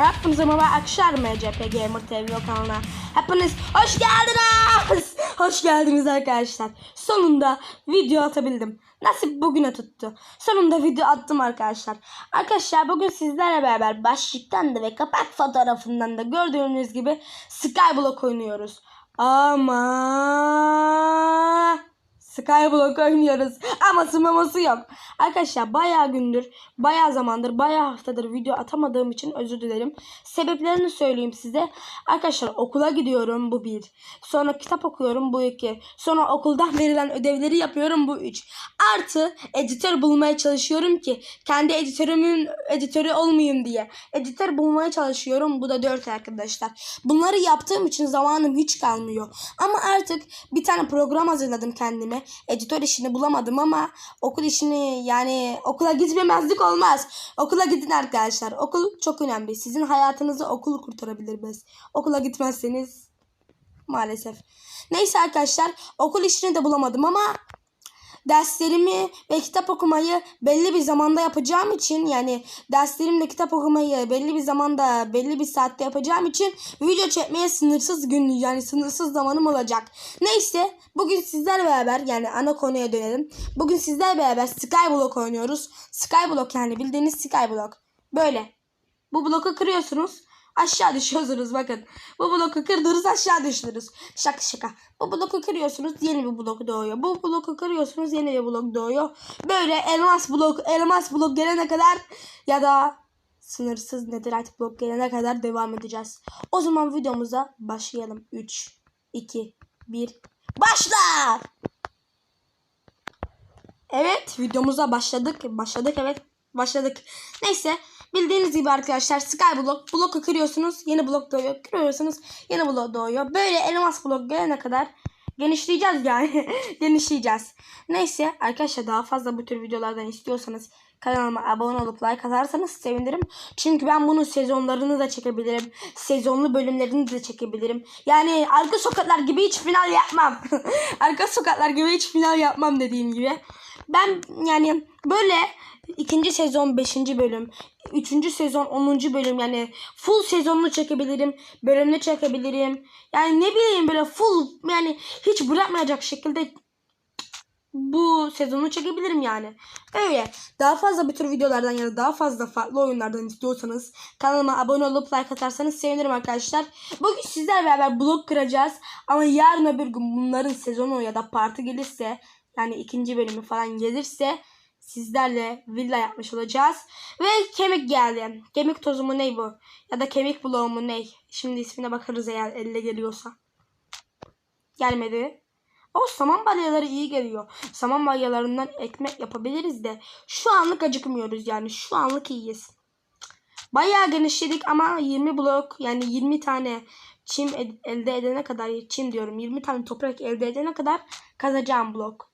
Hepinize merhaba Akşar MCP Gamer TV kanalına. Hepiniz hoş geldiniz. Hoş geldiniz arkadaşlar. Sonunda video atabildim. Nasip bugüne tuttu. Sonunda video attım arkadaşlar. Arkadaşlar bugün sizlerle beraber başlıktan da ve kapak fotoğrafından da gördüğünüz gibi Skyblock oynuyoruz. Ama Skyblock oynuyoruz. Aması maması yok. Arkadaşlar bayağı gündür, bayağı zamandır, bayağı haftadır video atamadığım için özür dilerim. Sebeplerini söyleyeyim size. Arkadaşlar okula gidiyorum bu bir. Sonra kitap okuyorum bu iki. Sonra okuldan verilen ödevleri yapıyorum bu üç. Artı editör bulmaya çalışıyorum ki kendi editörümün editörü olmayayım diye. Editör bulmaya çalışıyorum. Bu da dört arkadaşlar. Bunları yaptığım için zamanım hiç kalmıyor. Ama artık bir tane program hazırladım kendime. Editör işini bulamadım ama okul işini yani okula gitmemezlik olmaz. Okula gidin arkadaşlar. Okul çok önemli. Sizin hayatınızı okul kurtarabilir biz. Okula gitmezseniz maalesef. Neyse arkadaşlar okul işini de bulamadım ama derslerimi ve kitap okumayı belli bir zamanda yapacağım için yani derslerimle kitap okumayı belli bir zamanda belli bir saatte yapacağım için video çekmeye sınırsız gün yani sınırsız zamanım olacak. Neyse bugün sizler beraber yani ana konuya dönelim. Bugün sizler beraber Skyblock oynuyoruz. Skyblock yani bildiğiniz Skyblock. Böyle. Bu bloku kırıyorsunuz. Aşağı düşüyorsunuz bakın. Bu bloku kırdınız aşağı düştünüz. Şaka şaka. Bu bloku kırıyorsunuz yeni bir blok doğuyor. Bu bloku kırıyorsunuz yeni bir blok doğuyor. Böyle elmas blok elmas blok gelene kadar ya da sınırsız netherite blok gelene kadar devam edeceğiz. O zaman videomuza başlayalım. 3, 2, 1 başla! Evet videomuza başladık. Başladık evet başladık. Neyse bildiğiniz gibi arkadaşlar Skyblock bloku kırıyorsunuz yeni blok doğuyor. Kırıyorsunuz yeni blok doğuyor. Böyle elmas blok gelene kadar genişleyeceğiz yani. genişleyeceğiz. Neyse arkadaşlar daha fazla bu tür videolardan istiyorsanız kanalıma abone olup like atarsanız sevinirim. Çünkü ben bunun sezonlarını da çekebilirim. Sezonlu bölümlerini de çekebilirim. Yani arka sokaklar gibi hiç final yapmam. arka sokaklar gibi hiç final yapmam dediğim gibi. Ben yani böyle ikinci sezon 5. bölüm, üçüncü sezon 10. bölüm yani full sezonlu çekebilirim, bölümlü çekebilirim. Yani ne bileyim böyle full yani hiç bırakmayacak şekilde bu sezonu çekebilirim yani. Öyle. Daha fazla bu tür videolardan ya da daha fazla farklı oyunlardan istiyorsanız kanalıma abone olup like atarsanız sevinirim arkadaşlar. Bugün sizler beraber blok kıracağız. Ama yarın öbür gün bunların sezonu ya da parti gelirse yani ikinci bölümü falan gelirse sizlerle villa yapmış olacağız. Ve kemik geldi. Kemik tozu mu ne bu? Ya da kemik bloğu mu ne? Şimdi ismine bakarız eğer elle geliyorsa. Gelmedi. O saman balyaları iyi geliyor. Saman balyalarından ekmek yapabiliriz de şu anlık acıkmıyoruz yani. Şu anlık iyiyiz. Bayağı genişledik ama 20 blok yani 20 tane çim ed- elde edene kadar çim diyorum 20 tane toprak elde edene kadar kazacağım blok.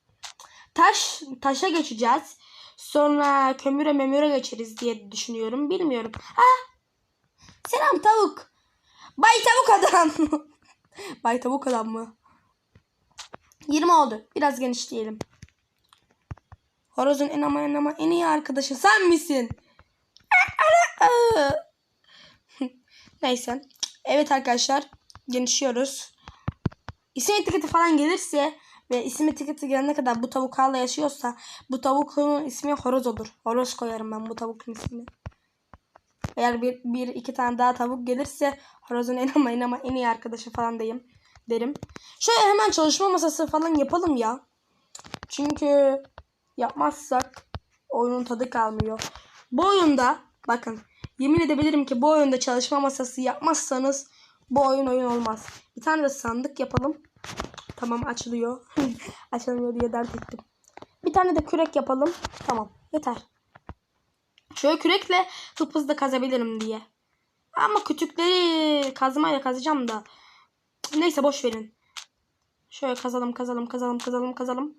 Taş taşa geçeceğiz. Sonra kömüre memüre geçeriz diye düşünüyorum. Bilmiyorum. Ha! Selam tavuk. Bay tavuk adam. Bay tavuk adam mı? 20 oldu. Biraz genişleyelim. Horozun en ama en ama en iyi arkadaşı sen misin? Neyse. Evet arkadaşlar. Genişliyoruz. İsim etiketi falan gelirse ve isim etiketi gelene kadar bu tavuk hala yaşıyorsa bu tavuğun ismi horoz olur. Horoz koyarım ben bu tavukun ismini. Eğer bir, bir iki tane daha tavuk gelirse horozun en ama en ama en iyi arkadaşı falan diyeyim derim. Şöyle hemen çalışma masası falan yapalım ya. Çünkü yapmazsak oyunun tadı kalmıyor. Bu oyunda bakın yemin edebilirim ki bu oyunda çalışma masası yapmazsanız bu oyun oyun olmaz. Bir tane de sandık yapalım. Tamam açılıyor. Açılmıyor diye dert ettim. Bir tane de kürek yapalım. Tamam yeter. Şöyle kürekle hıp hızlı kazabilirim diye. Ama kütükleri kazmayla kazacağım da. Neyse boş verin. Şöyle kazalım kazalım kazalım kazalım kazalım.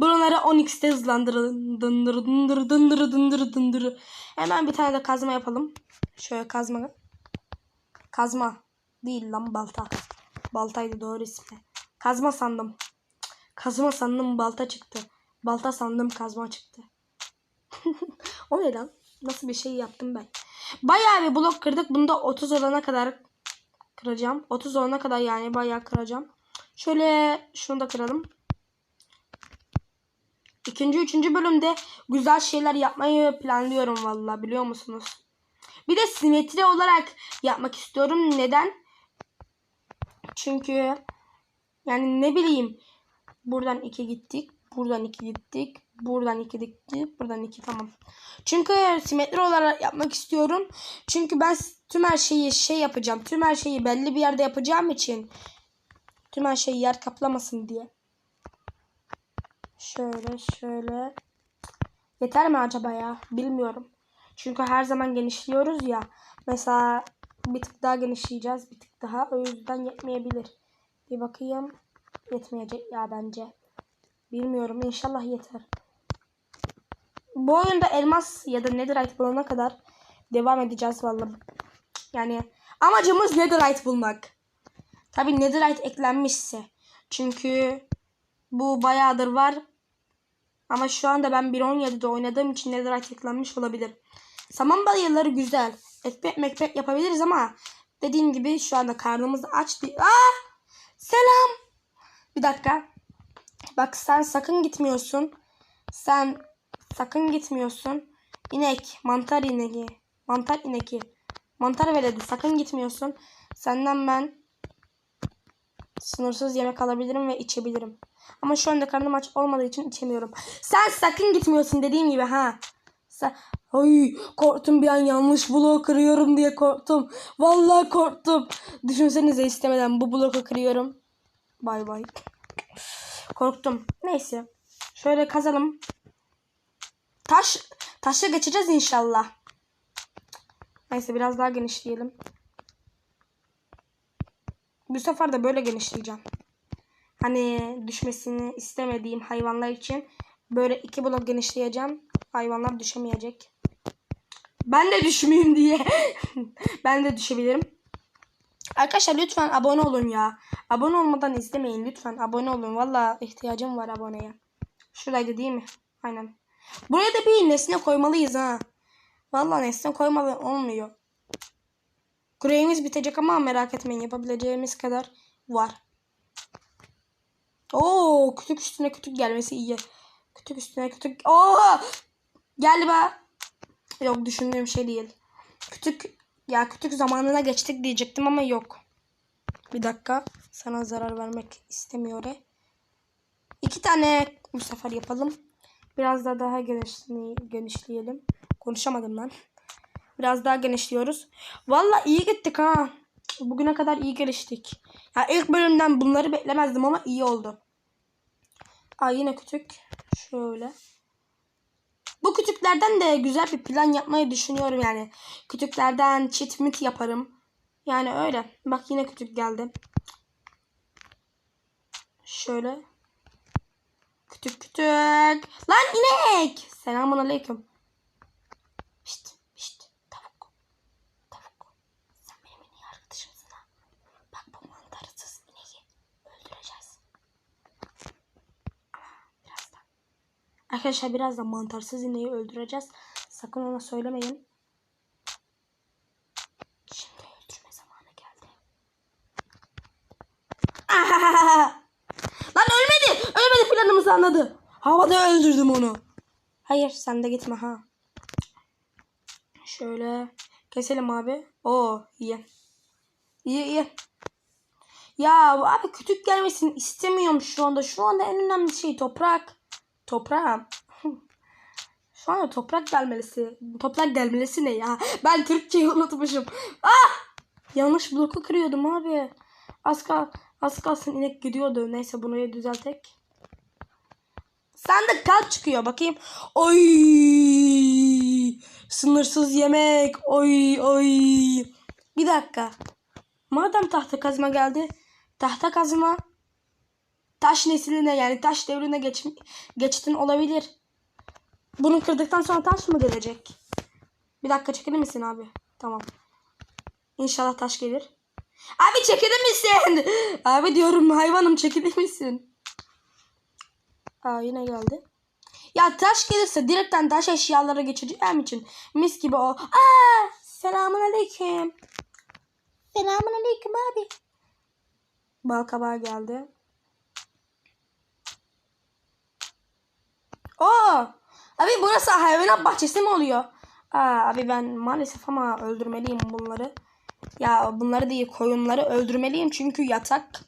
Buraları 10x'te hızlandırın. Dındır dındır dındır dındır. Hemen bir tane de kazma yapalım. Şöyle kazma. Kazma. Değil lan balta. Baltaydı doğru ismi. Kazma sandım. Kazma sandım balta çıktı. Balta sandım kazma çıktı. o ne lan? Nasıl bir şey yaptım ben? Bayağı bir blok kırdık. Bunu da 30 olana kadar kıracağım. 30 olana kadar yani bayağı kıracağım. Şöyle şunu da kıralım. İkinci, üçüncü bölümde güzel şeyler yapmayı planlıyorum valla biliyor musunuz? Bir de simetri olarak yapmak istiyorum. Neden? Çünkü yani ne bileyim buradan iki gittik. Buradan iki gittik. Buradan iki gittik. Buradan iki tamam. Çünkü simetri olarak yapmak istiyorum. Çünkü ben tüm her şeyi şey yapacağım. Tüm her şeyi belli bir yerde yapacağım için tüm her şeyi yer kaplamasın diye. Şöyle şöyle. Yeter mi acaba ya? Bilmiyorum. Çünkü her zaman genişliyoruz ya. Mesela bir tık daha genişleyeceğiz. Bir tık daha. O yüzden yetmeyebilir. Bir bakayım. Yetmeyecek ya bence. Bilmiyorum. İnşallah yeter. Bu oyunda elmas ya da netherite bulana kadar devam edeceğiz vallahi. Yani amacımız netherite bulmak. Tabi netherite eklenmişse. Çünkü bu bayağıdır var. Ama şu anda ben 1.17'de oynadığım için netherite eklenmiş olabilir. Saman balyaları güzel. Ekmek mekmek yapabiliriz ama dediğim gibi şu anda karnımız aç değil. Aa! Selam. Bir dakika. Bak sen sakın gitmiyorsun. Sen sakın gitmiyorsun. İnek, mantar ineği. Mantar ineki. Mantar veledi sakın gitmiyorsun. Senden ben sınırsız yemek alabilirim ve içebilirim. Ama şu anda karnım aç olmadığı için içemiyorum. Sen sakın gitmiyorsun dediğim gibi ha. Sen... Ay korktum bir an yanlış bloğu kırıyorum diye korktum. Vallahi korktum. Düşünsenize istemeden bu bloku kırıyorum. Bay bay. Korktum. Neyse. Şöyle kazalım. Taş taşa geçeceğiz inşallah. Neyse biraz daha genişleyelim. Bu sefer de böyle genişleyeceğim. Hani düşmesini istemediğim hayvanlar için böyle iki blok genişleyeceğim. Hayvanlar düşemeyecek. Ben de düşmeyeyim diye. ben de düşebilirim. Arkadaşlar lütfen abone olun ya. Abone olmadan izlemeyin lütfen. Abone olun. Valla ihtiyacım var aboneye. Şuradaydı değil mi? Aynen. Buraya da bir nesne koymalıyız ha. Valla nesne koymalı olmuyor. Kureyimiz bitecek ama merak etmeyin yapabileceğimiz kadar var. Oo, kütük üstüne kütük gelmesi iyi. Kütük üstüne kütük. Oo! Gel be. Yok düşündüğüm şey değil. Kütük ya kütük zamanına geçtik diyecektim ama yok. Bir dakika. Sana zarar vermek istemiyor. e. İki tane bu sefer yapalım. Biraz daha daha genişleyelim. Konuşamadım lan. Biraz daha genişliyoruz. Valla iyi gittik ha. Bugüne kadar iyi geliştik. Ya ilk bölümden bunları beklemezdim ama iyi oldu. Aa yine kütük. Şöyle. Bu kütüklerden de güzel bir plan yapmayı düşünüyorum yani. Kütüklerden cheat meat yaparım. Yani öyle. Bak yine kütük geldi. Şöyle. Kütük kütük. Lan inek. Selamun aleyküm. Şşt şşt tavuk. Tavuk. Sen benim en iyi arkadaşımsın ha. Bak bu mantarısız ineği öldüreceğiz. Ama birazdan. Arkadaşlar birazdan mantarsız ineği öldüreceğiz. Sakın ona söylemeyin. Şimdi öldürme zamanı geldi. Ahahaha! Lan ölmedi. Ölmedi planımızı anladı. Havada öldürdüm onu. Hayır sen de gitme ha. Şöyle keselim abi. Oo iyi. İyi iyi. Ya abi kütük gelmesini istemiyorum şu anda. Şu anda en önemli şey toprak. Toprağım. Şu anda toprak gelmelisi. Toprak gelmelisi ne ya? Ben Türkçeyi unutmuşum. Ah! Yanlış bloku kırıyordum abi. Az, kal az kalsın inek gidiyordu. Neyse bunu düzeltek. Sandık kalp çıkıyor bakayım. Oy! Sınırsız yemek. Oy oy. Bir dakika. Madem tahta kazma geldi. Tahta kazma taş nesline yani taş devrine geç, geçtin olabilir. Bunu kırdıktan sonra taş mı gelecek? Bir dakika çekilir misin abi? Tamam. İnşallah taş gelir. Abi çekilir misin? Abi diyorum hayvanım çekilir misin? Aa yine geldi. Ya taş gelirse direkten taş eşyalara geçeceğim için mis gibi o. Aa aleyküm. Selamun aleyküm abi. Bal kabağı geldi. Oo! Abi burası hayvanat bahçesi mi oluyor? Aa, abi ben maalesef ama öldürmeliyim bunları. Ya bunları değil koyunları öldürmeliyim çünkü yatak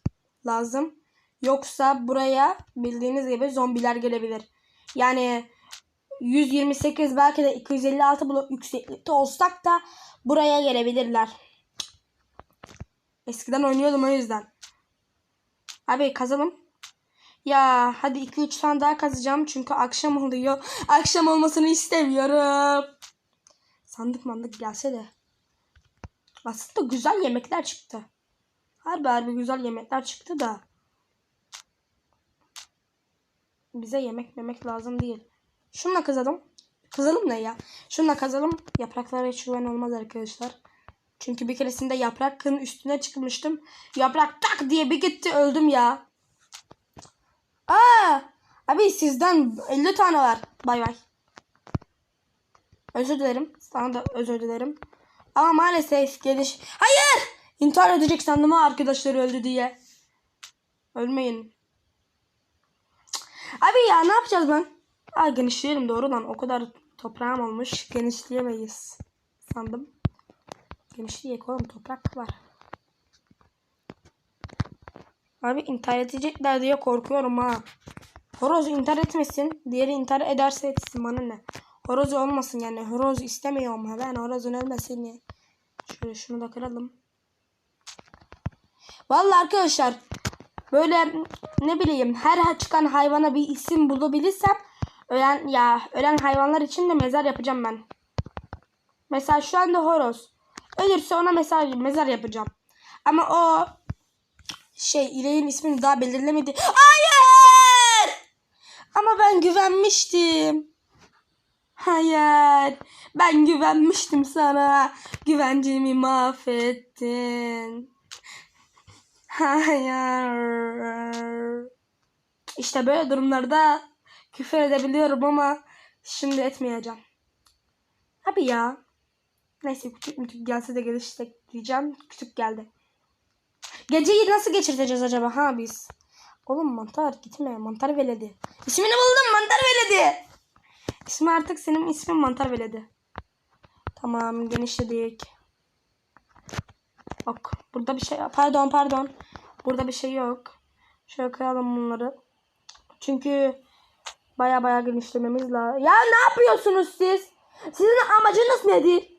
lazım. Yoksa buraya bildiğiniz gibi zombiler gelebilir. Yani 128 belki de 256 blok yükseklikte olsak da buraya gelebilirler. Eskiden oynuyordum o yüzden. Abi kazalım. Ya hadi 2-3 tane daha kazacağım çünkü akşam oluyor. Akşam olmasını istemiyorum. Sandık mandık gelse de. Aslında güzel yemekler çıktı. Harbi harbi güzel yemekler çıktı da. Bize yemek memek lazım değil. Şununla kazalım. Kazalım ne ya? Şununla kazalım. Yapraklara hiç güven olmaz arkadaşlar. Çünkü bir keresinde yaprakın üstüne çıkmıştım. Yaprak tak diye bir gitti öldüm ya. Aa! Abi sizden 50 tane var. Bay bay. Özür dilerim. Sana da özür dilerim. Ama maalesef geliş... Hayır! İntihar edecek sandım ha arkadaşları öldü diye. Ölmeyin. Abi ya ne yapacağız lan? Aa genişleyelim doğru lan. O kadar toprağım olmuş. Genişleyemeyiz. Sandım. Genişleyek oğlum toprak var. Abi intihar edecekler diye korkuyorum ha. Horoz intihar etmesin. Diğeri intihar ederse etsin bana ne. Horoz olmasın yani. Horoz istemiyorum ha. Ben horozun ölmesini. Şöyle şunu da kıralım. Vallahi arkadaşlar böyle ne bileyim her çıkan hayvana bir isim bulabilirsem ölen ya ölen hayvanlar için de mezar yapacağım ben. Mesela şu anda horoz. Ölürse ona mesela mezar yapacağım. Ama o şey ileğin ismini daha belirlemedi. Hayır! Ama ben güvenmiştim. Hayır. Ben güvenmiştim sana. Güvencemi mahvettin. Hayır. İşte böyle durumlarda küfür edebiliyorum ama şimdi etmeyeceğim. Abi ya. Neyse küçük mütük gelse de gelişecek diyeceğim. Küçük geldi. Geceyi nasıl geçirteceğiz acaba ha biz? Oğlum mantar gitme. Mantar veledi. İsmini buldum mantar veledi. İsmi artık senin ismin mantar veledi. Tamam genişledik. Bak burada bir şey pardon pardon. Burada bir şey yok. Şöyle koyalım bunları. Çünkü baya baya genişlememiz lazım. Ya ne yapıyorsunuz siz? Sizin amacınız nedir?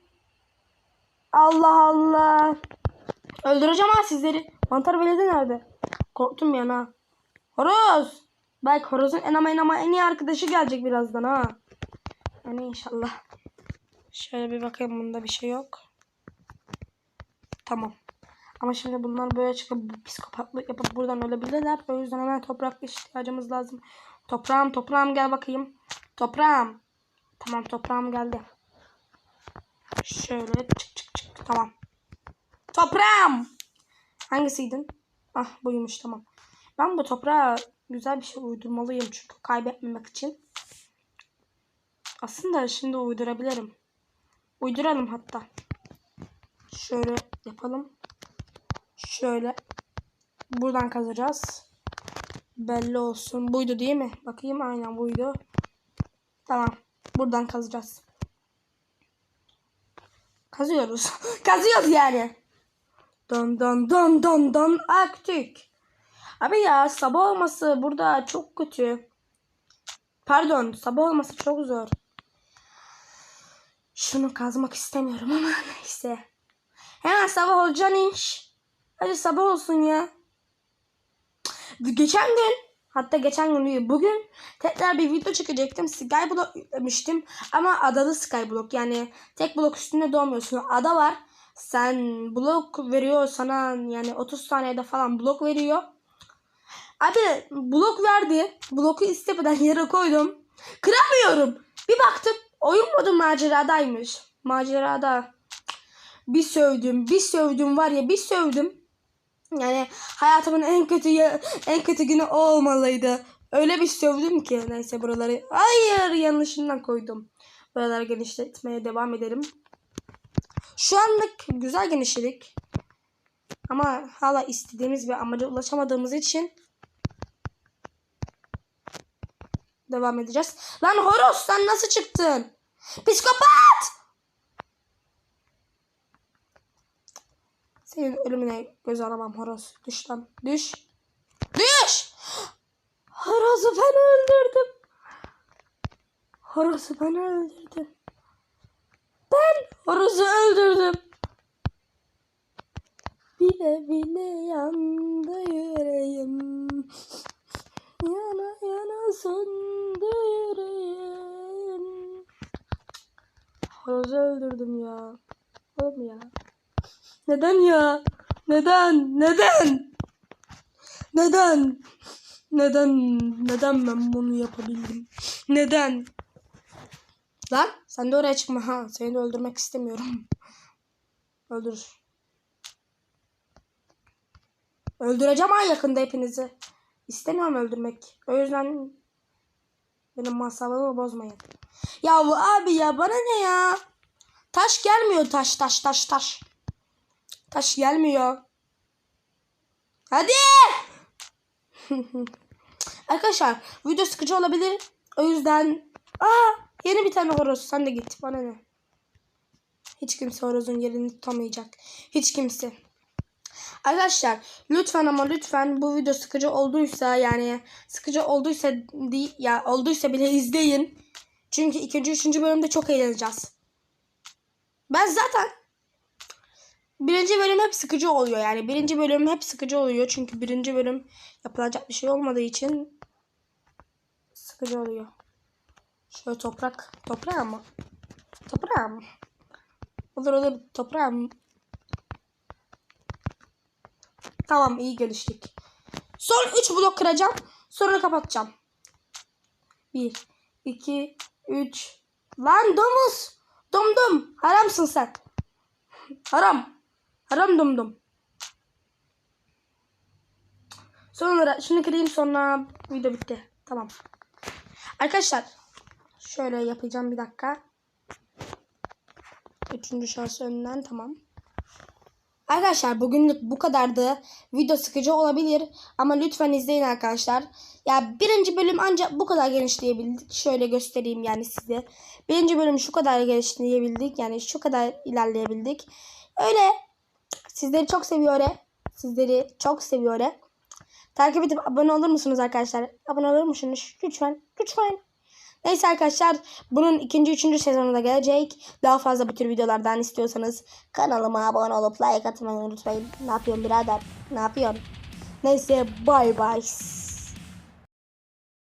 Allah Allah. Öldüreceğim ha sizleri. Mantar veledi nerede? Korktum ya ha. Horoz. Belki horozun en ama en ama en iyi arkadaşı gelecek birazdan ha. Yani inşallah. Şöyle bir bakayım bunda bir şey yok. Tamam. Ama şimdi bunlar böyle çıkıp psikopatlık yapıp buradan ölebilirler. O yüzden hemen toprak ihtiyacımız lazım. Toprağım toprağım gel bakayım. Toprağım. Tamam toprağım geldi. Şöyle çık çık çık. Tamam. Toprağım. Hangisiydin? Ah buymuş tamam. Ben bu toprağa güzel bir şey uydurmalıyım çünkü kaybetmemek için. Aslında şimdi uydurabilirim. Uyduralım hatta. Şöyle yapalım. Şöyle. Buradan kazacağız. Belli olsun. Buydu değil mi? Bakayım aynen buydu. Tamam. Buradan kazacağız. Kazıyoruz. Kazıyoruz yani. Don don don don don aktık. Abi ya sabah olması burada çok kötü. Pardon sabah olması çok zor. Şunu kazmak istemiyorum ama neyse. Hemen sabah olacaksın iş. Hadi sabah olsun ya. Geçen gün hatta geçen gün değil bugün tekrar bir video çekecektim. Skyblock yüklemiştim ama adalı Skyblock yani tek blok üstünde doğmuyorsun. Ada var. Sen blok veriyor sana yani 30 saniyede falan blok veriyor. Abi blok verdi. Bloku istemeden yere koydum. Kıramıyorum. Bir baktım oyun modu maceradaymış. Macerada. Bir sövdüm, bir sövdüm var ya bir sövdüm. Yani hayatımın en kötü en kötü günü o olmalıydı. Öyle bir sövdüm ki neyse buraları hayır yanlışından koydum. Buraları genişletmeye devam edelim. Şu anlık güzel genişledik. Ama hala istediğimiz bir amaca ulaşamadığımız için devam edeceğiz. Lan horoz sen nasıl çıktın? Psikopat! Senin ölümüne göz alamam horoz. Düş lan. Düş. Düş! Horozu ben öldürdüm. Horozu ben öldürdüm. Ben horozu öldürdüm. Bile bile yandı yüreğim. Yana yana söndü yüreğim. Horozu öldürdüm ya. Oğlum ya. Neden ya? Neden? Neden? Neden? Neden? Neden ben bunu yapabildim? Neden? Lan sen de oraya çıkma ha. Seni de öldürmek istemiyorum. Öldür. Öldüreceğim ha yakında hepinizi. İstemiyorum öldürmek. O yüzden benim masabımı bozmayın. Ya abi ya bana ne ya? Taş gelmiyor taş taş taş taş. Taş gelmiyor. Hadi. Arkadaşlar video sıkıcı olabilir. O yüzden aa yeni bir tane horoz sen de git bana ne. Hiç kimse horozun yerini tutamayacak. Hiç kimse. Arkadaşlar lütfen ama lütfen bu video sıkıcı olduysa yani sıkıcı olduysa değil ya olduysa bile izleyin. Çünkü ikinci üçüncü bölümde çok eğleneceğiz. Ben zaten birinci bölüm hep sıkıcı oluyor yani. Birinci bölüm hep sıkıcı oluyor. Çünkü birinci bölüm yapılacak bir şey olmadığı için sıkıcı oluyor. Şöyle toprak. Toprağım mı? Toprağım mı? Olur olur toprağım. Tamam iyi geliştik. Son 3 blok kıracağım. Sonra kapatacağım. 1, 2, 3. Lan domuz. Dum dum. Haramsın sen. Haram. Haram dum dum. Sonra şunu kırayım sonra video bitti. Tamam. Arkadaşlar şöyle yapacağım bir dakika. Üçüncü şansı önden tamam. Arkadaşlar bugünlük bu kadardı. Video sıkıcı olabilir ama lütfen izleyin arkadaşlar. Ya birinci bölüm ancak bu kadar genişleyebildik. Şöyle göstereyim yani size. Birinci bölüm şu kadar genişleyebildik. Yani şu kadar ilerleyebildik. Öyle. Sizleri çok seviyorum. Sizleri çok seviyorum. Takip edip abone olur musunuz arkadaşlar? Abone olur musunuz? Lütfen. Lütfen. Neyse arkadaşlar bunun ikinci üçüncü sezonu da gelecek. Daha fazla bu tür videolardan istiyorsanız kanalıma abone olup like atmayı unutmayın. Ne yapıyorsun birader? Ne yapıyorsun? Neyse bye bye.